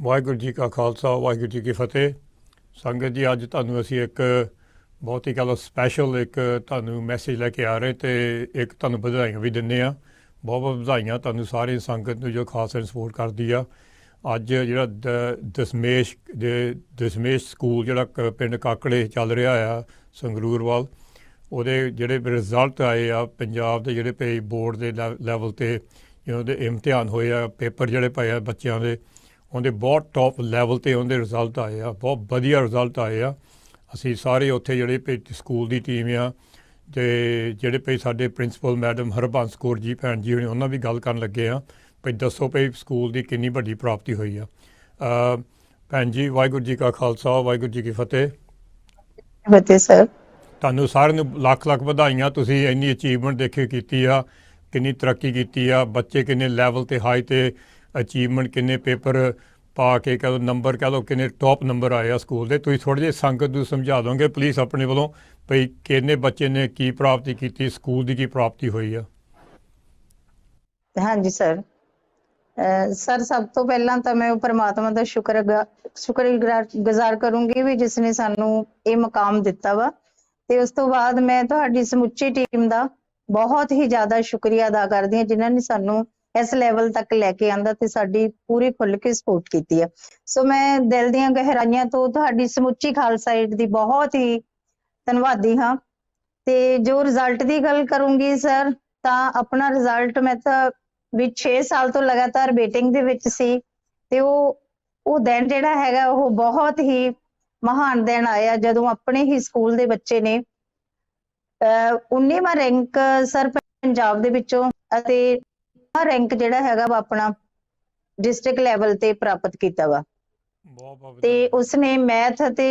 ਵਾਹਿਗੁਰੂ ਜੀ ਕਾ ਖਾਲਸਾ, ਵਾਹਿਗੁਰੂ ਜੀ ਕੀ ਫਤਿਹ। ਸੰਗਤ ਜੀ, ਅੱਜ ਤੁਹਾਨੂੰ ਅਸੀਂ ਇੱਕ ਬਹੁਤ ਹੀ ਕਹੋ ਸਪੈਸ਼ਲ ਇੱਕ ਤੁਹਾਨੂੰ ਮੈਸੇਜ ਲੈ ਕੇ ਆ ਰਹੇ ਤੇ ਇੱਕ ਤੁਹਾਨੂੰ ਵਧਾਈਆਂ ਵੀ ਦਿੰਨੇ ਆ ਬਹੁਤ ਬਹੁਤ ਵਧਾਈਆਂ ਤੁਹਾਨੂੰ ਸਾਰੀ ਸੰਗਤ ਨੂੰ ਜੋ ਖਾਸ ਸਪੋਰਟ ਕਰਦੀ ਆ। ਅੱਜ ਜਿਹੜਾ ਦ- ਦਸਮੇਸ਼ ਦੇ, ਦਸਮੇਸ਼ ਸਕੂਲ ਜਿਹੜਾ ਕ- ਪਿੰਡ ਕਾਕੜੇ ਚੱਲ ਰਿਹਾ ਆ ਸੰਗਰੂਰਵਾਲ ਉਹਦੇ ਜਿਹੜੇ ਰਿਜ਼ਲਟ ਆਏ ਆ, ਪੰਜਾਬ ਦੇ ਜਿਹੜੇ ਪੇ ਬੋਰਡ ਦੇ ਲੈਵਲ ਤੇ ਜਿਹਨਾਂ ਦੇ ਇਮਤਿਹਾਨ ਹੋਏ ਆ, ਪੇਪਰ ਜਿਹੜੇ ਪਏ ਆ ਬੱਚਿਆਂ ਦੇ ਉਹਦੇ ਬਹੁਤ ਟੌਪ ਲੈਵਲ ਤੇ ਉਹਦੇ ਰਿਜ਼ਲਟ ਆਏ ਆ ਬਹੁਤ ਵਧੀਆ ਰਿਜ਼ਲਟ ਆਏ ਆ। ਅਸੀਂ ਸਾਰੇ ਉੱਥੇ ਜਿਹੜੇ ਪੇ ਸਕੂਲ ਦੀ ਟੀਮ ਆ ਤੇ ਜਿਹੜੇ ਪੇ ਸਾਡੇ ਪ੍ਰਿੰਸੀਪਲ ਮੈਡਮ ਹਰਬੰਸ ਕੌਰ ਜੀ ਭੈਣ ਜੀ ਹੋਣੀ ਉਹਨਾਂ ਵੀ ਗੱਲ ਕਰਨ ਲੱਗੇ ਆ ਭਈ ਦੱਸੋ ਭਈ ਸਕੂਲ ਦੀ ਕਿੰਨੀ ਵੱਡੀ ਪ੍ਰਾਪਤੀ ਹੋਈ ਆ। ਅ, ਭੈਣ ਜੀ ਵਾਹਿਗੁਰੂ ਜੀ ਕਾ ਖਾਲਸਾ ਵਾਹਿਗੁਰੂ ਜੀ ਕੀ ਫਤਿਹ। ਫਤਿਹ ਸਰ। ਤੁਹਾਨੂੰ ਸਾਰਿਆਂ ਨੂੰ ਲੱਖ ਲੱਖ ਵਧਾਈਆਂ ਤੁਸੀਂ ਇੰਨੀ ਅਚੀਵਮੈਂਟ ਦੇਖੇ ਕੀਤੀ ਆ ਕਿੰਨੀ ਤਰੱਕੀ ਕੀਤੀ ਆ ਬੱਚੇ ਕਿੰਨੇ ਲੈਵਲ ਤੇ ਹਾਈ ਤੇ ਅਚੀਵਮੈਂਟ ਕਿੰਨੇ ਪੇਪਰ ਪਾ ਕੇ ਕਹੋ ਨੰਬਰ ਕਹ ਲਓ, ਕਿੰਨੇ ਟੌਪ ਨੰਬਰ ਆਏ ਆ ਸਕੂਲ ਦੇ। ਤੁਸੀਂ ਥੋੜੇ ਜਿਹੇ ਸੰਗਤ ਨੂੰ ਸਮਝਾ ਦੋਗੇ ਪਲੀਜ਼ ਆਪਣੇ ਵੱਲੋਂ ਭਈ ਕਿੰਨੇ ਬੱਚੇ ਨੇ, ਕੀ ਪ੍ਰਾਪਤੀ ਕੀਤੀ ਸਕੂਲ ਦੀ ਕੀ ਪ੍ਰਾਪਤੀ ਹੋਈ ਆ? ਹਾਂਜੀ ਸਰ ਸਰ ਸਭ ਤੋਂ ਪਹਿਲਾਂ ਤਾਂ ਮੈਂ ਉਹ ਦਾ ਸ਼ੁਕਰ ਗੁਜ਼ਾਰ ਕਰੂੰਗੀ ਵੀ ਜਿਸ ਨੇ ਸਾਨੂੰ ਇਹ ਮਕਾਮ ਦਿੱਤਾ ਵਾ। ਤੇ ਉਸ ਤੋਂ ਬਾਅਦ ਮੈਂ ਤੁਹਾਡੀ ਸਮੁੱਚੀ ਟੀਮ ਦਾ ਬਹੁਤ ਹੀ ਜ਼ਿਆਦਾ ਸ਼ੁਕਰੀਆ ਅਦਾ ਕਰਦੀ ਹਾਂ, ਜਿਨ੍ਹਾਂ ਨੇ ਸਾਨੂੰ ਇਸ ਲੈਵਲ ਤੱਕ ਲੈ ਕੇ ਆਂਦਾ ਤੇ ਸਾਡੀ ਪੂਰੀ ਖੁੱਲ੍ਹ ਕੇ ਸਪੋਰਟ ਕੀਤੀ ਆ। ਸੋ ਮੈਂ ਦਿਲ ਦੀਆਂ ਗਹਿਰਾਈਆਂ ਤੋਂ ਤੁਹਾਡੀ ਸਮੁੱਚੀ ਖਾਲਸਾ ਏਡ ਦੀ ਬਹੁਤ ਹੀ ਧੰਨਵਾਦੀ ਹਾਂ। ਤੇ ਜੋ ਰਿਜ਼ਲਟ ਦੀ ਗੱਲ ਕਰੂੰਗੀ ਸਰ ਤਾਂ ਆਪਣਾ ਰਿਜ਼ਲਟ ਮੈਂ ਤਾਂ ਵੀ 6 ਸਾਲ ਤੋਂ ਲਗਾਤਾਰ ਬੇਟਿੰਗ ਦੇ ਵਿੱਚ ਸੀ ਤੇ ਉਹ ਉਹ ਦਿਨ ਜਿਹੜਾ ਹੈਗਾ ਉਹ ਬਹੁਤ ਹੀ ਮਹਾਨ ਦਿਨ ਆਇਆ ਜਦੋਂ ਆਪਣੇ ਹੀ ਸਕੂਲ ਦੇ ਬੱਚੇ ਨੇ, ਅਹ 19ਵਾਂ ਰੈਂਕ ਸਰ ਪੰਜਾਬ ਦੇ ਵਿੱਚੋਂ ਅਤੇ ਰੈਂਕ ਜਿਹੜਾ ਹੈਗਾ ਵਾ ਆਪਣਾ ਡਿਸਟ੍ਰਿਕਟ ਲੈਵਲ ਤੇ ਪ੍ਰਾਪਤ ਕੀਤਾ ਵਾ। ਤੇ ਉਸਨੇ ਮੈਥ ਅਤੇ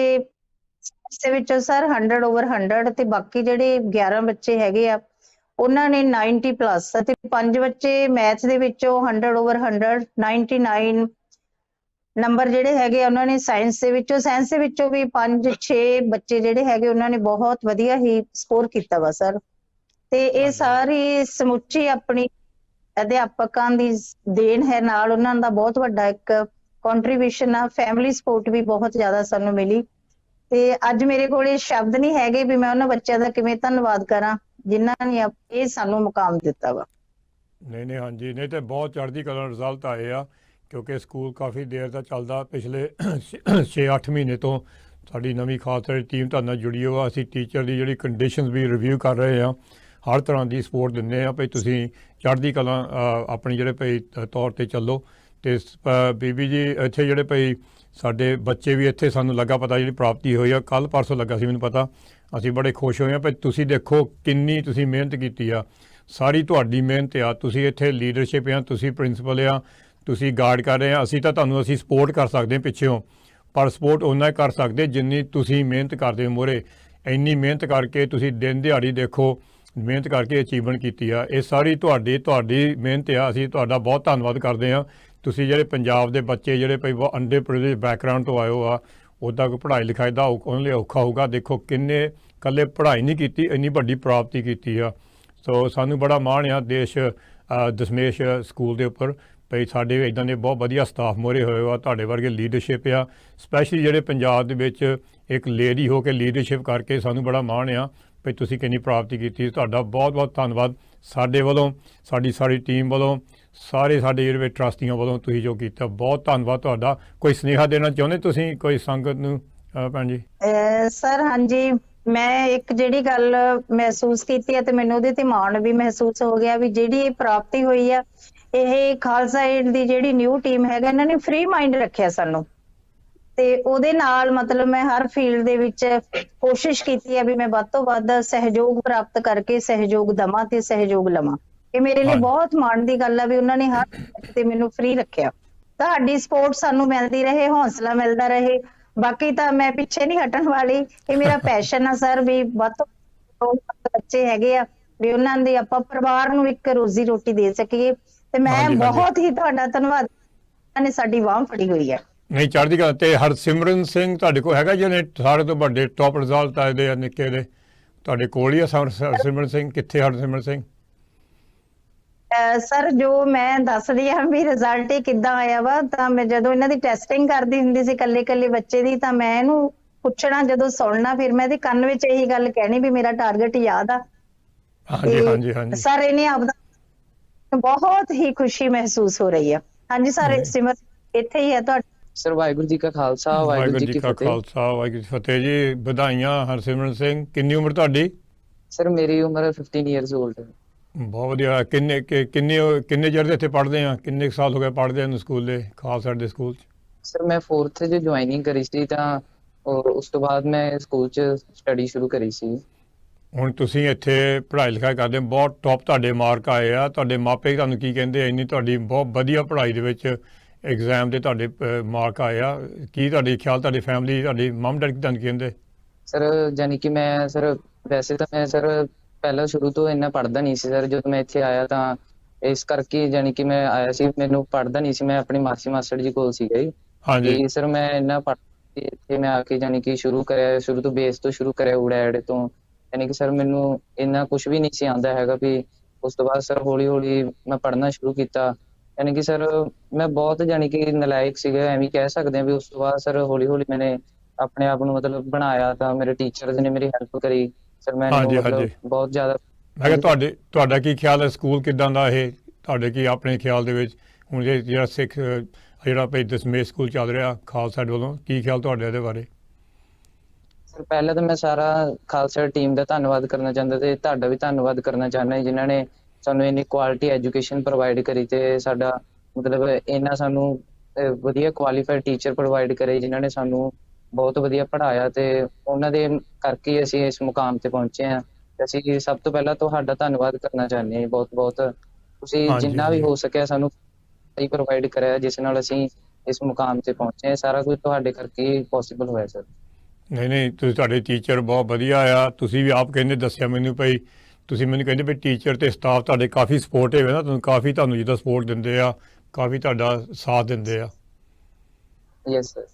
ਦੇ ਵਿੱਚੋਂ ਸਰ 100 ਓਵਰ 100 ਤੇ ਬਾਕੀ ਜਿਹੜੇ 11 ਬੱਚੇ ਹੈਗੇ ਆ ਉਹਨਾਂ ਨੇ 90 ਪਲੱਸ ਅਤੇ ਪੰਜ ਬੱਚੇ ਮੈਥ ਦੇ ਵਿੱਚੋਂ 100 ਓਵਰ 100 99 ਨੰਬਰ ਜਿਹੜੇ ਹੈਗੇ ਉਹਨਾਂ ਨੇ ਸਾਇੰਸ ਦੇ ਵਿੱਚੋਂ ਸਾਇੰਸ ਦੇ ਵਿੱਚੋਂ ਵੀ 5 6 ਬੱਚੇ ਜਿਹੜੇ ਹੈਗੇ ਉਹਨਾਂ ਨੇ ਬਹੁਤ ਵਧੀਆ ਹੀ ਸਕੋਰ ਕੀਤਾ ਵਾ ਸਰ ਤੇ ਇਹ। ਸਾਰੀ ਸਮੁੱਚੀ ਆਪਣੀ ਅਧਿਆਪਕਾਂ ਦੀ ਦੇਣ ਹੈ ਨਾਲ ਉਹਨਾਂ ਦਾ ਬਹੁਤ ਵੱਡਾ ਇੱਕ ਕੰਟਰੀਬਿਊਸ਼ਨ ਆ ਫੈਮਿਲੀ ਸਪੋਰਟ ਵੀ ਬਹੁਤ ਜ਼ਿਆਦਾ ਸਾਨੂੰ ਮਿਲੀ। ਤੇ ਅੱਜ ਮੇਰੇ ਕੋਲ ਸ਼ਬਦ ਨਹੀਂ ਹੈਗੇ ਵੀ ਮੈਂ ਉਹਨਾਂ ਬੱਚਿਆਂ ਦਾ ਕਿਵੇਂ ਧੰਨਵਾਦ ਕਰਾਂ, ਜਿਨ੍ਹਾਂ ਨੇ ਇਹ ਸਾਨੂੰ ਮੁਕਾਮ ਦਿੱਤਾ ਵਾ। ਨਹੀਂ ਨਹੀਂ, ਹਾਂਜੀ, ਨਹੀਂ ਤੇ ਬਹੁਤ ਚੜ੍ਹਦੀ ਕਲਾ ਰਿਜ਼ਲਟ ਆਏ ਆ, ਕਿਉਂਕਿ ਸਕੂਲ ਕਾਫੀ ਦੇਰ ਦਾ ਚੱਲਦਾ, ਪਿਛਲੇ 6-8 ਮਹੀਨੇ ਤੋਂ ਸਾਡੀ ਨਵੀਂ ਖਾਸ ਟੀਮ ਤੁਹਾਡੇ ਨਾਲ ਜੁੜੀ ਹੋ ਅਸੀਂ ਟੀਚਰ ਦੀ ਜਿਹੜੀ ਕੰਡੀਸ਼ਨਸ ਵੀ ਰਿਵਿਊ ਕਰ ਰਹੇ ਆ, ਹਰ ਤਰ੍ਹਾਂ ਦੀ ਸਪੋਰਟ ਦਿੰਦੇ ਆ ਭਈ ਤੁਸੀਂ ਚੜ੍ਹਦੀ ਕਲਾ ਆਪਣੇ ਜਿਹੜੇ ਭਈ ਤੌਰ ਤੇ ਚੱਲੋ। ਤੇ ਸ- ਬੀਬੀ ਜੀ, ਇੱਥੇ ਜਿਹੜੇ ਭਈ, ਸਾਡੇ ਬੱਚੇ ਵੀ ਇੱਥੇ ਸਾਨੂੰ ਲੱਗਾ ਪਤਾ ਜਿਹੜੀ ਪ੍ਰਾਪਤੀ ਹੋਈ ਆ। ਕੱਲ ਪਰਸੋਂ ਲੱਗਾ ਸੀ, ਮੈਨੂੰ ਪਤਾ। ਅਸੀਂ ਬੜੇ ਖੁਸ਼ ਹੋਏ ਆ। ਭਈ, ਤੁਸੀਂ ਦੇਖੋ ਕਿੰਨੀ ਤੁਸੀਂ ਮਿਹਨਤ ਕੀਤੀ ਆ। ਸਾਰੀ ਤੁਹਾਡੀ ਮਿਹਨਤ ਆ। ਤੁਸੀਂ ਇੱਥੇ ਲੀਡਰਸ਼ਿਪ ਆ, ਤੁਸੀਂ ਪ੍ਰਿੰਸੀਪਲ ਆ, ਤੁਸੀਂ ਗਾਰਡ ਕਰ ਰਹੇ ਆ। ਅਸੀਂ ਤਾਂ ਤੁਹਾਨੂੰ, ਅਸੀਂ ਸਪੋਰਟ ਕਰ ਸਕਦੇ ਹਾਂ ਪਿੱਛੇੋਂ ਪਰ ਸਪੋਰਟ ਉਹਨਾਂ ਹੀ ਕਰ ਸਕਦੇ ਜਿੰਨੀ ਤੁਸੀਂ ਮਿਹਨਤ ਕਰਦੇ ਹੋ ਮੋਰੇ। ਇੰਨੀ ਮਿਹਨਤ ਕਰਕੇ ਤੁਸੀਂ ਦਿਨ ਦਿਹਾੜੀ ਦੇਖੋ ਮਿਹਨਤ ਕਰਕੇ ਅਚੀਵਮੈਂਟ ਕੀਤੀ ਆ। ਇਹ ਸਾਰੀ ਤੁਹਾਡੀ ਤੁਹਾਡੀ ਮਿਹਨਤ ਆ। ਅਸੀਂ ਤੁਹਾਡਾ ਬਹੁਤ ਧੰਨਵਾਦ ਕਰਦੇ ਆ ਤੁਸੀਂ ਜਿਹੜੇ ਪੰਜਾਬ ਦੇ ਬੱਚੇ, ਜਿਹੜੇ ਭਈ ਬਹੁਤ ਅੰਡੇ ਪ੍ਰਿਵਿਲੇਜ ਬੈਕਗ੍ਰਾਉਂਡ ਤੋਂ ਆਇਓ ਆ ਉੱਦਾਂ ਕੋਈ ਪੜ੍ਹਾਈ ਲਿਖਾਈ ਦਾ ਔ- ਉਹਨਾਂ ਲਈ ਔਖਾ ਹੋਊਗਾ। ਦੇਖੋ ਕਿੰਨੇ ਕੱਲੇ ਪੜ੍ਹਾਈ ਨਹੀਂ ਕੀਤੀ, ਇੰਨੀ ਵੱਡੀ ਪ੍ਰਾਪਤੀ ਕੀਤੀ ਆ। ਸੋ ਸਾਨੂੰ ਬੜਾ ਮਾਣ ਆ ਦੇਸ਼ ਦਸ਼ਮੇਸ਼ ਸਕੂਲ ਦੇ ਉੱਪਰ। ਭਈ ਸਾਡੇ ਇਦਾਂ ਦੇ ਬਹੁਤ ਵਧੀਆ ਸਟਾਫ ਮੋਰੇ ਹੋਏ ਆ, ਤੁਹਾਡੇ ਵਰਗੇ ਲੀਡਰਸ਼ਿਪ ਆ। ਸਪੈਸ਼ਲੀ ਜਿਹੜੇ ਪੰਜਾਬ ਦੇ ਵਿੱਚ ਇੱਕ ਲੇਡੀ ਹੋ ਕੇ ਲੀਡਰਸ਼ਿਪ ਕਰਕੇ ਸਾਨੂੰ ਬੜਾ ਮਾਣ ਆ। ਭਈ ਤੁਸੀਂ ਕਿੰਨੀ ਪ੍ਰਾਪਤੀ ਕੀਤੀ, ਤੁਹਾਡਾ ਬਹੁਤ ਬਹੁਤ ਧੰਨਵਾਦ। ਸਾਡੇ ਵੱਲੋਂ, ਸਾਡੀ ਸਾਰੀ ਟੀਮ ਵੱਲੋਂ, ਸਾਰੇ ਸਾਡੇ ਜਿਹੜੇ ਟਰਸਟੀਆਂ ਵੱਲੋਂ ਤੁਸੀਂ ਜੋ ਕੀਤਾ, ਬਹੁਤ ਧੰਨਵਾਦ ਤੁਹਾਡਾ। ਕੋਈ ਸੁਨੇਹਾ ਦੇਣਾ ਚਾਹੁੰਦੇ ਤੁਸੀਂ? ਕੋਈ ਸੰਗਤ ਨੂੰ? ਭੈਣ ਜੀ। ਸਰ, ਹਾਂਜੀ। ਮੈਂ ਇੱਕ ਜਿਹੜੀ ਗੱਲ ਮਹਿਸੂਸ ਕੀਤੀ ਹੈ ਤੇ ਮੈਨੂੰ ਉਹਦੇ ਤੇ ਮਾਣ ਵੀ ਮਹਿਸੂਸ ਹੋ ਗਿਆ ਵੀ ਜਿਹੜੀ ਇਹ ਪ੍ਰਾਪਤੀ ਹੋਈ ਆ, ਇਹ ਖਾਲਸਾ ਏਡ ਦੀ ਜਿਹੜੀ ਨਿਊ ਟੀਮ ਹੈਗਾ, ਇਹਨਾਂ ਨੇ ਫ੍ਰੀ ਮਾਈਂਡ ਰੱਖਿਆ ਸਾਨੂੰ। ਤੇ ਉਹਦੇ ਨਾਲ ਮਤਲਬ ਮੈਂ ਹਰ ਫੀਲਡ ਦੇ ਵਿੱਚ ਕੋਸ਼ਿਸ਼ ਕੀਤੀ ਹੈ ਵੀ ਮੈਂ ਵੱਧ ਤੋਂ ਵੱਧ ਸਹਿਯੋਗ ਪ੍ਰਾਪਤ ਕਰਕੇ ਸਹਿਯੋਗ ਦਵਾਂ ਤੇ ਸਹਿਯੋਗ ਲਵਾਂ। ਇਹ ਮੇਰੇ ਲਈ। ਬਹੁਤ ਮਾਣ ਦੀ ਗੱਲ ਆ ਵੀ ਉਹਨਾਂ ਨੇ ਹਰ ਤੇ ਮੈਨੂੰ ਫ੍ਰੀ ਰੱਖਿਆ। ਤੁਹਾਡੀ ਸਪੋਰਟ ਸਾਨੂੰ ਮਿਲਦੀ ਰਹੇ ਹੌਸਲਾ ਮਿਲਦਾ ਰਹੇ। ਬਾਕੀ ਤਾਂ ਮੈਂ ਪਿੱਛੇ ਨਹੀਂ ਹਟਣ ਵਾਲੀ। ਇਹ ਮੇਰਾ ਪੈਸ਼ਨ ਆ ਸਰ ਵੀ ਵੱਧ ਤੋਂ ਵੱਧ ਬੱਚੇ ਹੈਗੇ ਆ ਵੀ ਉਹਨਾਂ ਦੇ ਆਪਾਂ ਪਰਿਵਾਰ ਨੂੰ ਇੱਕ ਰੋਜ਼ੀ ਰੋਟੀ ਦੇ ਸਕੀਏ। ਤੇ ਮੈਂ। ਬਹੁਤ ਹੀ ਤੁਹਾਡਾ ਧੰਨਵਾਦ। ਨੇ ਸਾਡੀ ਬਾਹ ਫੜੀ ਹੋਈ ਹੈ। ਨਹੀਂ ਚੜ੍ਹਦੀ ਕਲਾ ਤੇ ਹਰਸਿਮਰਨ ਸਿੰਘ ਤੁਹਾਡੇ ਕੋਲ ਹੈਗਾ ਜਿਹਨੇ ਸਾਰੇ ਤੋਂ ਵੱਡੇ ਟੌਪ ਰਿਜ਼ਲਟ ਆਏ ਦੇ ਆ ਨਿੱਕੇ ਦੇ। ਤੁਹਾਡੇ ਕੋਲ ਹੀ ਆ ਸਰ- ਹਰਸਿਮਰਨ ਸਿੰਘ? ਕਿੱਥੇ ਹਰਸਿਮਰਨ ਸਿੰਘ? ਅਹ ਸਰ ਜੋ ਮੈਂ ਦੱਸਦੀ ਹਾਂ ਵੀ ਰਿਜ਼ਲਟ ਹੀ ਕਿੱਦਾਂ ਆਇਆ ਵਾ ਤਾਂ ਮੈਂ ਜਦੋਂ ਇਹਨਾਂ ਦੀ ਟੈਸਟਿੰਗ ਕਰਦੀ ਹੁੰਦੀ ਸੀ ਕੱਲੇ ਕੱਲੇ ਬੱਚੇ ਦੀ ਤਾਂ ਮੈਂ ਇਹਨੂੰ ਪੁੱਛਣਾ ਜਦੋਂ ਸੁਣਨਾ ਫਿਰ ਮੈਂ ਇਹਦੇ ਕੰਨ ਵਿੱਚ ਇਹੀ ਗੱਲ ਕਹਿਣੀ ਵੀ ਮੇਰਾ ਟਾਰਗੇਟ ਯਾਦ ਆ। ਹਾਂਜੀ ਤੇ ਹਾਂਜੀ ਹਾਂਜੀ। ਸਰ ਇਹਨੇ ਆਪਦਾ ਬਹੁਤ ਹੀ ਖੁਸ਼ੀ ਮਹਿਸੂਸ ਹੋ ਰਹੀ ਆ। ਹਾਂਜੀ ਸਰ ਜੀ। ਸਿਮਰ ਇੱਥੇ ਹੀ ਹੈ ਤੁਹਾਡਾ। ਸਰ ਵਾਹਿਗੁਰੂ ਜੀ ਕਾ ਖਾਲਸਾ ਵਾਹਿਗੁਰੂ ਜੀ ਕੀ ਕਾ ਫਤਿਹ। ਖਾਲਸਾ ਵਾਹਿਗੁਰੂ ਜੀ ਕੀ ਫਤਿਹ ਜੀ। ਵਧਾਈਆਂ ਹਰਸਿਮਰਨ ਸਿੰਘ। ਕਿੰਨੀ ਉਮਰ ਤੁਹਾਡੀ? ਸਰ ਮੇਰੀ ਉਮਰ 15 ਇਅਰਸ 올ਡ ਹੈ। ਬਹੁਤ ਵਧੀਆ। ਕਿੰਨੇ ਕਿੰਨੇ ਕਿੰਨੇ ਚਿਰ ਦੇ ਇੱਥੇ ਪੜ੍ਹਦੇ ਆ? ਕਿੰਨੇ ਸਾਲ ਹੋ ਗਏ ਪੜ੍ਹਦੇ ਨੂੰ ਸਕੂਲ ਦੇ ਖਾਲਸਾ ਦੇ ਸਕੂਲ ਚ? ਸਰ ਮੈਂ 4th 'ਚ ਜੁਆਇਨਿੰਗ ਕਰੀ ਸੀ ਤਾਂ ਉਸ ਤੋਂ ਬਾਅਦ ਮੈਂ ਸਕੂਲ 'ਚ ਸਟੱਡੀ ਸ਼ੁਰੂ ਕਰੀ ਸੀ। ਹੁਣ ਤੁਸੀਂ ਇੱਥੇ ਪੜ੍ਹਾਈ ਲਿਖਾਈ ਕਰਦੇ ਬਹੁਤ ਟੌਪ ਤੁਹਾਡੇ ਮਾਰਕ ਆਏ ਆ। ਤੁਹਾਡੇ ਮਾਪੇ ਤੁਹਾਨੂੰ ਕੀ ਕਹਿੰਦੇ ਆ? ਇੰਨੀ ਤੁਹਾਡੀ ਬਹੁਤ ਵਧੀਆ ਪੜ੍ਹਾਈ ਦੇ ਵਿੱਚ ਐਗਜ਼ਾਮ ਦੇ ਤੁਹਾਡੇ ਮਾਰਕ ਆਏ ਆ। ਕੀ ਤੁਹਾਡੇ ਖਿਆਲ ਤੁਹਾਡੀ ਫੈਮਿਲੀ ਤੁਹਾਡੀ ਮਮ ਡੈਡ ਕੀ ਤੁਹਾਨੂੰ ਕੀ ਕਹਿੰਦੇ? ਸਰ ਜਾਨੀ ਕਿ ਮੈਂ ਸਰ ਵੈਸੇ ਤਾਂ ਮੈਂ ਸਰ ਪਹਿਲਾਂ ਸ਼ੁਰੂ ਤੋਂ ਇੰਨਾ ਪੜ੍ਹਦਾ ਨਹੀਂ ਸੀ ਸਰ ਜਦੋਂ ਮੈਂ ਇੱਥੇ ਆਇਆ ਤਾਂ ਇਸ ਕਰਕੇ ਜਾਨੀ ਕਿ ਮੈਂ ਆਇਆ ਸੀ ਮੈਨੂੰ ਪੜ੍ਹਦਾ ਨਹੀਂ ਸੀ ਮੈਂ ਆਪਣੀ ਮਾਸੀ ਮਾਸੜ ਜੀ ਕੋਲ ਸੀਗਾ ਜੀ। ਹਾਂਜੀ। ਸਰ ਮੈਂ ਇੰਨਾ ਪੜ੍ਹ ਕੇ ਇੱਥੇ ਮੈਂ ਆ ਕੇ ਜਾਨੀ ਕਿ ਸ਼ੁਰੂ ਕਰਿਆ ਸ਼ੁਰੂ ਤੋਂ ਬੇਸ ਤੋਂ ਸ਼ੁਰੂ ਕਰਿਆ ਊੜਾ ਐੜੇ ਤੋਂ। ਯਾਨੀ ਕਿ ਸਰ ਮੈਨੂੰ ਇੰਨਾ ਕੁਝ ਵੀ ਨਹੀਂ ਸੀ ਆਉਂਦਾ ਹੈਗਾ ਵੀ ਉਸ ਤੋਂ ਬਾਅਦ ਸਰ ਹੌਲੀ ਹੌਲੀ ਮੈਂ ਪੜ੍ਹਨਾ ਸ਼ੁਰੂ ਕੀਤਾ। ਯਾਨੀ ਕਿ ਸਰ ਮੈਂ ਬਹੁਤ ਜਾਨੀ ਕਿ ਨਲਾਇਕ ਸੀਗਾ ਐਵੇਂ ਕਹਿ ਸਕਦੇ ਹਾਂ ਵੀ ਉਸ ਤੋਂ ਬਾਅਦ ਸਰ ਹੌਲੀ ਹੌਲੀ ਮੈਨੇ ਆਪਣੇ ਆਪ ਨੂੰ ਮਤਲਬ ਬਣਾਇਆ ਤਾਂ ਮੇਰੇ ਟੀਚਰਸ ਨੇ ਮੇਰੀ ਹੈਲਪ ਕਰੀ। ਸਰ ਮਤਲਬ ਹਾਂਜੀ। ਬਹੁਤ ਜ਼ਿਆਦਾ ਮੈਂ ਕਿਹਾ ਤੁਹਾਡੇ ਤੁਹਾਡਾ ਕੀ ਖਿਆਲ ਹੈ ਸਕੂਲ ਕਿਦਾਂ ਦਾ ਇਹ? ਤੁਹਾਡੇ ਕੀ ਆਪਣੇ ਖਿਆਲ ਦੇ ਵਿੱਚ ਹੁਣ ਜਿਹੜਾ ਸਿੱਖ ਜਿਹੜਾ ਭਈ ਦਸਮੇਸ਼ ਸਕੂਲ ਚੱਲ ਰਿਹਾ ਖਾਲਸਾ ਵੱਲੋਂ ਕੀ ਖਿਆਲ ਤੁਹਾਡੇ ਇਹਦੇ ਬਾਰੇ? ਸਰ ਪਹਿਲਾਂ ਤਾਂ ਮੈਂ ਸਾਰਾ ਖਾਲਸਾ ਟੀਮ ਦਾ ਧੰਨਵਾਦ ਕਰਨਾ ਚਾਹੁੰਦਾ ਤੇ ਤੁਹਾਡਾ ਵੀ ਧੰਨਵਾਦ ਕਰਨਾ ਚਾਹੁੰਦਾ ਜਿਨ੍ਹਾਂ ਨੇ ਸਾਨੂੰ ਇੰਨੀ ਕੁਆਲਿਟੀ ਐਜੂਕੇਸ਼ਨ ਪ੍ਰੋਵਾਈਡ ਕਰੀ ਤੇ ਸਾਡਾ ਮਤਲਬ ਇੰਨਾ ਸਾਨੂੰ ਵਧੀਆ ਕੁਆਲੀਫਾਈਡ ਟੀਚਰ ਪ੍ਰੋਵਾਈਡ ਕਰੇ ਜਿਨ੍ਹਾਂ ਨੇ ਸਾਨੂੰ ਬਹੁਤ ਵਧੀਆ ਪੜ੍ਹਾਇਆ ਤੇ ਉਹਨਾਂ ਦੇ ਕਰਕੇ ਅਸੀਂ ਇਸ ਮੁਕਾਮ ਤੇ ਪਹੁੰਚੇ ਹਾਂ। ਅਸੀਂ ਸਭ ਤੋਂ ਪਹਿਲਾਂ ਤੁਹਾਡਾ ਧੰਨਵਾਦ ਕਰਨਾ ਚਾਹੁੰਦੇ ਹਾਂ ਬਹੁਤ ਬਹੁਤ। ਤੁਸੀਂ ਜਿੰਨਾ ਵੀ। ਹੋ ਸਕਿਆ ਸਾਨੂੰ ਸਹੀ ਪ੍ਰੋਵਾਈਡ ਕਰਿਆ ਜਿਸ ਨਾਲ ਅਸੀਂ ਇਸ ਮੁਕਾਮ ਤੇ ਪਹੁੰਚੇ ਹਾਂ। ਸਾਰਾ ਕੁਝ ਤੁਹਾਡੇ ਕਰਕੇ ਪੋਸੀਬਲ ਹੋਇਆ ਸਰ ਨਹੀਂ ਨਹੀਂ ਤੁਸੀਂ ਤੁਹਾਡੇ ਟੀਚਰ ਬਹੁਤ ਵਧੀਆ ਆ ਤੁਸੀਂ ਵੀ ਆਪ ਕਹਿੰਦੇ ਦੱਸਿਆ ਮੈਨੂੰ ਭਈ ਤੁਸੀਂ ਮੈਨੂੰ ਕਹਿੰਦੇ ਵੀ ਟੀਚਰ ਤੇ ਸਟਾਫ ਤੁਹਾਡੇ ਕਾਫੀ ਸਪੋਰਟਿਵ ਹੈ ਨਾ ਤੁਹਾਨੂੰ ਕਾਫੀ ਤੁਹਾਨੂੰ ਜਿੱਦਾਂ ਸਪੋਰਟ ਦਿੰਦੇ ਆ ਕਾਫੀ ਤੁਹਾਡਾ ਸਾਥ ਦਿੰਦੇ ਆ। ਯੈਸ ਸਰ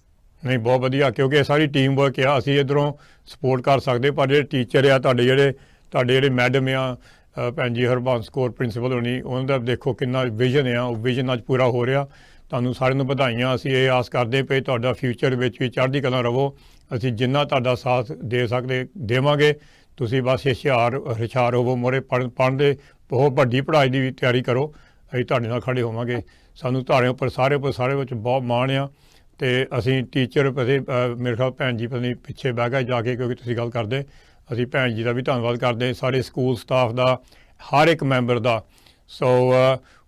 ਨਹੀਂ ਬਹੁਤ ਵਧੀਆ ਕਿਉਂਕਿ ਇਹ ਸਾਰੀ ਟੀਮ ਵਰਕ ਆ ਅਸੀਂ ਇਧਰੋਂ ਸਪੋਰਟ ਕਰ ਸਕਦੇ ਪਰ ਜਿਹੜੇ ਟੀਚਰ ਆ ਤੁਹਾਡੇ ਜਿਹੜੇ ਤੁਹਾਡੇ ਜਿਹੜੇ ਮੈਡਮ ਆ ਭੈਣ ਜੀ ਹਰਬੰਸ ਕੌਰ ਪ੍ਰਿੰਸੀਪਲ ਹੋਣੀ ਉਹਨਾਂ ਦਾ ਦੇਖੋ ਕਿੰਨਾ ਵਿਜ਼ਨ ਆ ਉਹ ਵਿਜ਼ਨ ਅੱਜ ਪੂਰਾ ਹੋ ਰਿਹਾ। ਤੁਹਾਨੂੰ ਸਾਰਿਆਂ ਨੂੰ ਵਧਾਈਆਂ ਅਸੀਂ ਇਹ ਆਸ ਕਰਦੇ ਪਏ ਤੁਹਾਡਾ ਫਿਊਚਰ ਵਿੱਚ ਵੀ ਚੜ੍ਹਦੀ ਕਲਾ ਰਹੋ ਅਸੀਂ ਜਿੰਨਾ ਤੁਹਾਡਾ ਸਾਥ ਦੇ ਸਕਦੇ ਦੇਵਾਂਗੇ ਤੁਸੀਂ ਬਸ ਹੁਸ਼ਿਆਰ ਹੁਸ਼ਿਆਰ ਹੋਵੋ ਮੋਰੇ ਪੜ੍ਹਨ ਪੜ੍ਹਨ ਦੇ ਬਹੁਤ ਵੱਡੀ ਪੜ੍ਹਾਈ ਦੀ ਵੀ ਤਿਆਰੀ ਕਰੋ। ਅਸੀਂ ਤੁਹਾਡੇ ਨਾਲ ਖੜੇ ਹੋਵਾਂਗੇ। ਸਾਨੂੰ ਤੁਹਾਡੇ ਉੱਪਰ, ਸਾਰੇ ਉੱਪਰ, ਸਾਰੇ ਵਿੱਚ ਬਹੁਤ ਮਾਣ ਆ ਤੇ ਅਸੀਂ ਟੀਚਰ ਪਤੇ ਮੇਰੇ ਖਿਆਲ ਭੈਣ ਜੀ ਪਤਾ ਨਹੀਂ ਪਿੱਛੇ ਬਹਿ ਗਏ ਜਾ ਕੇ ਕਿਉਂਕਿ ਤੁਸੀਂ ਗੱਲ ਕਰਦੇ। ਅਸੀਂ ਭੈਣ ਜੀ ਦਾ ਵੀ ਧੰਨਵਾਦ ਕਰਦੇ। ਸਾਰੇ ਸਕੂਲ ਸਟਾਫ ਦਾ, ਹਰ ਇੱਕ ਮੈਂਬਰ ਦਾ। ਸੋ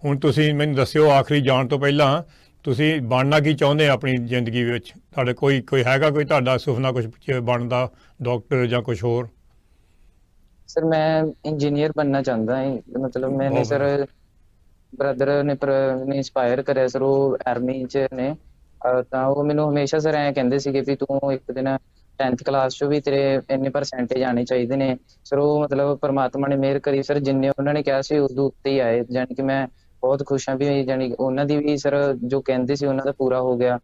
ਹੁਣ ਤੁਸੀਂ ਮੈਨੂੰ ਦੱਸਿਓ ਆਖਰੀ ਜਾਣ ਤੋਂ ਪਹਿਲਾਂ ਤੁਸੀਂ ਬਣਨਾ ਕੀ ਚਾਹੁੰਦੇ ਆ ਆਪਣੀ ਜ਼ਿੰਦਗੀ ਵਿੱਚ? ਤੁਹਾਡੇ ਕੋਈ ਕੋਈ ਹੈਗਾ ਕੋਈ ਤੁਹਾਡਾ ਸੁਪਨਾ ਕੁਝ ਬਣਦਾ ਡਾਕਟਰ ਜਾਂ ਕੁਝ ਹੋਰ? ਸਰ ਮੈਂ ਇੰਜੀਨੀਅਰ ਬਣਨਾ ਚਾਹੁੰਦਾ ਹਾਂ। ਮਤਲਬ ਮੈਨੇ ਸਰ ਬ੍ਰਦਰ ਨੇ ਪਰ- ਨੇ ਇੰਸਪਾਇਰ ਕਰਿਆ ਸਰ ਉਹ ਆਰਮੀ ਚ ਨੇ। ਤਾਂ ਉਹ ਮੈਨੂੰ ਹਮੇਸ਼ਾ ਸਰ ਐਂ ਕਹਿੰਦੇ ਸੀਗੇ ਵੀ ਤੂੰ ਇੱਕ ਦਿਨ 10th ਕਲਾਸ ਚੋਂ ਵੀ ਤੇਰੇ ਇੰਨੇ ਪਰਸੈਂਟੇਜ ਆਣੇ ਚਾਹੀਦੇ ਨੇ। ਸਰ ਉਹ ਮਤਲਬ ਪਰਮਾਤਮਾ ਨੇ ਮਿਹਰ ਕਰੀ। ਸਰ ਜਿੰਨੇ ਉਹਨਾਂ ਨੇ ਕਿਹਾ ਸੀ ਉਦੋਂ ਉੱਤੇ ਹੀ ਆਏ। ਜਾਣੀ ਕਿ ਮੈਂ ਬਹੁਤ ਖੁਸ਼ ਹਾਂ ਵੀ ਜਾਣੀ ਉਹਨਾਂ ਦੀ ਵੀ ਸਰ ਜੋ ਕਹਿੰਦੇ ਸੀ ਉਹਨਾਂ ਦਾ ਪੂਰਾ ਹੋ ਗਿਆ।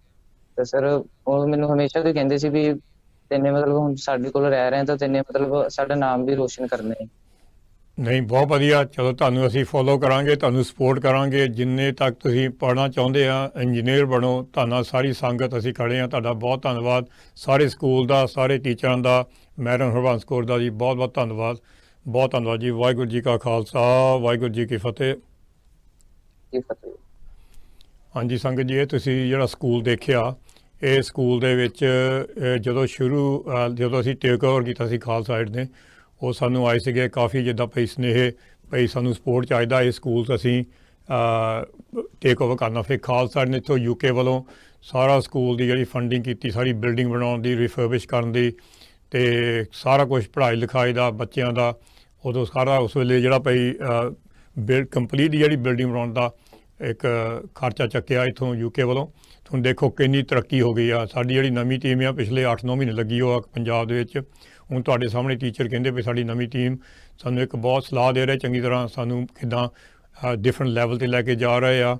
ਤੇ ਸਰ ਉਹ ਮੈਨੂੰ ਹਮੇਸ਼ਾ ਤੋਂ ਕਹਿੰਦੇ ਸੀ ਵੀ ਤੈਨੇ ਮਤਲਬ ਹੁਣ ਸਾਡੇ ਕੋਲ ਰਹਿ ਰਹੇ ਤਾਂ ਤੈਨੇ ਮਤਲਬ ਸਾਡਾ ਨਾਮ ਵੀ ਰੋਸ਼ਨ ਕਰਨਾ ਹੈ ਨਹੀਂ ਬਹੁਤ ਵਧੀਆ। ਚਲੋ ਤੁਹਾਨੂੰ ਅਸੀਂ ਫੋਲੋ ਕਰਾਂਗੇ ਤੁਹਾਨੂੰ ਸਪੋਰਟ ਕਰਾਂਗੇ। ਜਿੰਨੇ ਤੱਕ ਤੁਸੀਂ ਪੜ੍ਹਨਾ ਚਾਹੁੰਦੇ ਆ ਇੰਜੀਨੀਅਰ ਬਣੋ ਤੁਹਾਨੂੰ ਸਾਰੀ ਸੰਗਤ ਅਸੀਂ ਖੜੇ ਆ। ਤੁਹਾਡਾ ਬਹੁਤ ਧੰਨਵਾਦ। ਸਾਰੇ ਸਕੂਲ ਦਾ ਸਾਰੇ ਟੀਚਰਾਂ ਦਾ ਮੈਡਮ ਹਰਬੰਸ ਕੌਰ ਦਾ ਜੀ ਬਹੁਤ ਬਹੁਤ ਧੰਨਵਾਦ। ਬਹੁਤ ਧੰਨਵਾਦ ਜੀ। ਵਾਹਿਗੁਰੂ ਜੀ ਕਾ ਖਾਲਸਾ ਵਾਹਿਗੁਰੂ ਜੀ ਕੀ ਫਤਿਹ। ਜੀ ਫਤਿਹ। ਹਾਂਜੀ ਸੰਗਤ ਜੀ ਇਹ ਤੁਸੀਂ ਜਿਹੜਾ ਸਕੂਲ ਦੇਖਿਆ ਇਹ ਸਕੂਲ ਦੇ ਵਿੱਚ ਜਦੋਂ ਸ਼ੁਰੂ ਜਦੋਂ ਅਸੀਂ ਟੇਕ ਓਵਰ ਕੀਤਾ ਸੀ ਖਾਲਸਾ ਸਾਈਡ ਨੇ, ਉਹ ਸਾਨੂੰ ਆਏ ਸੀਗੇ ਕਾਫੀ ਜਿੱਦਾਂ ਪਈ ਸਨੇਹ ਪਈ ਸਾਨੂੰ ਸਪੋਰਟ ਚਾਹੀਦਾ ਇਹ ਸਕੂਲ 'ਚ ਅਸੀਂ ਟੇਕ ਓਵਰ ਕਰਨਾ। ਫਿਰ ਖਾਲਸਾ ਨੇ ਇੱਥੋਂ ਯੂਕੇ ਵੱਲੋਂ ਸਾਰਾ ਸਕੂਲ ਦੀ ਜਿਹੜੀ ਫੰਡਿੰਗ ਕੀਤੀ, ਸਾਰੀ ਬਿਲਡਿੰਗ ਬਣਾਉਣ ਦੀ ਰਿਫਰਬਿਸ਼ ਕਰਨ ਦੀ, ਤੇ ਸਾਰਾ ਕੁਝ ਪੜ੍ਹਾਈ ਲਿਖਾਈ ਦਾ, ਬੱਚਿਆਂ ਦਾ, ਉਦੋਂ ਸਾਰਾ ਉਸ ਵੇਲੇ ਜਿਹੜਾ ਪਈ ਬਿਲਡ ਕੰਪਲੀਟ ਜਿਹੜੀ ਬਿਲਡਿੰਗ ਬਣਾਉਣ ਦਾ ਇੱਕ ਖਰਚਾ ਚੱਕਿਆ ਇਥੋਂ ਯੂਕੇ ਵੱਲੋਂ। ਤੁਹਾਨੂੰ ਦੇਖੋ ਕਿੰਨੀ ਤਰੱਕੀ ਹੋ ਗਈ ਆ। ਸਾਡੀ ਜਿਹੜੀ ਨਵੀਂ ਟੀਮ ਆ, ਪਿਛਲੇ 8-9 ਮਹੀਨੇ ਲੱਗੀ ਉਹ ਆ ਪੰਜਾਬ ਦੇ ਵਿੱਚ। ਹੁਣ ਤੁਹਾਡੇ ਸਾਹਮਣੇ ਟੀਚਰ ਕਹਿੰਦੇ ਵੀ ਸਾਡੀ ਨਵੀਂ ਟੀਮ ਸਾਨੂੰ ਇੱਕ ਬਹੁਤ ਸਲਾਹ ਦੇ ਰਹੇ, ਚੰਗੀ ਤਰ੍ਹਾਂ ਸਾਨੂੰ ਕਿਦਾਂ ਡਿਫਰੈਂਟ ਲੈਵਲ ਤੇ ਲੈ ਕੇ ਜਾ ਰਹੇ ਆ।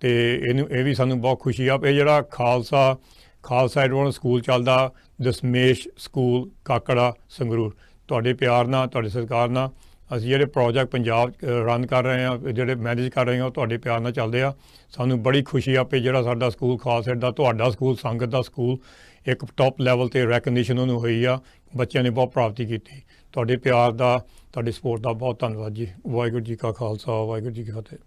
ਤੇ ਇਹਨੂੰ, ਇਹ ਵੀ ਸਾਨੂੰ ਬਹੁਤ ਖੁਸ਼ੀ ਆ। ਇਹ ਜਿਹੜਾ ਖਾਲਸਾ ਖਾਲਸਾ ਐਡਵਾਂਸ ਸਕੂਲ ਚੱਲਦਾ, ਦਸਮੇਸ਼ ਸਕੂਲ ਕਾਕੜਾ ਸੰਗਰੂਰ। ਤੁਹਾਡੇ ਪਿਆਰ ਨਾਲ, ਤੁਹਾਡੇ ਸਤਿਕਾਰ ਨਾਲ ਅਸੀਂ ਜਿਹੜੇ ਪ੍ਰੋਜੈਕਟ ਪੰਜਾਬ ਰਨ ਕਰ ਰਹੇ ਹਾਂ, ਜਿਹੜੇ ਮੈਨੇਜ ਕਰ ਰਹੇ ਹਾਂ, ਉਹ ਤੁਹਾਡੇ ਪਿਆਰ ਨਾਲ ਚੱਲਦੇ ਆ। ਸਾਨੂੰ ਬੜੀ ਖੁਸ਼ੀ ਆ ਪਈ ਜਿਹੜਾ ਸਾਡਾ ਸਕੂਲ ਖਾਲਸਾ ਦਾ ਤੁਹਾਡਾ ਸਕੂਲ ਸੰਗਤ ਦਾ ਸਕੂਲ ਇੱਕ ਟੌਪ ਲੈਵਲ ਤੇ ਰੈਕਗਨੀਸ਼ਨ ਉਹਨੂੰ ਹੋਈ ਆ। ਬੱਚਿਆਂ ਨੇ ਬਹੁਤ ਪ੍ਰਾਪਤੀ ਕੀਤੀ। ਤੁਹਾਡੇ ਪਿਆਰ ਦਾ, ਤੁਹਾਡੀ ਸਪੋਰਟ ਦਾ ਬਹੁਤ ਧੰਨਵਾਦ ਜੀ। ਵਾਹਿਗੁਰੂ ਜੀ ਕਾ ਖਾਲਸਾ, ਵਾਹਿਗੁਰੂ ਜੀ ਕੀ ਫਤਿਹ।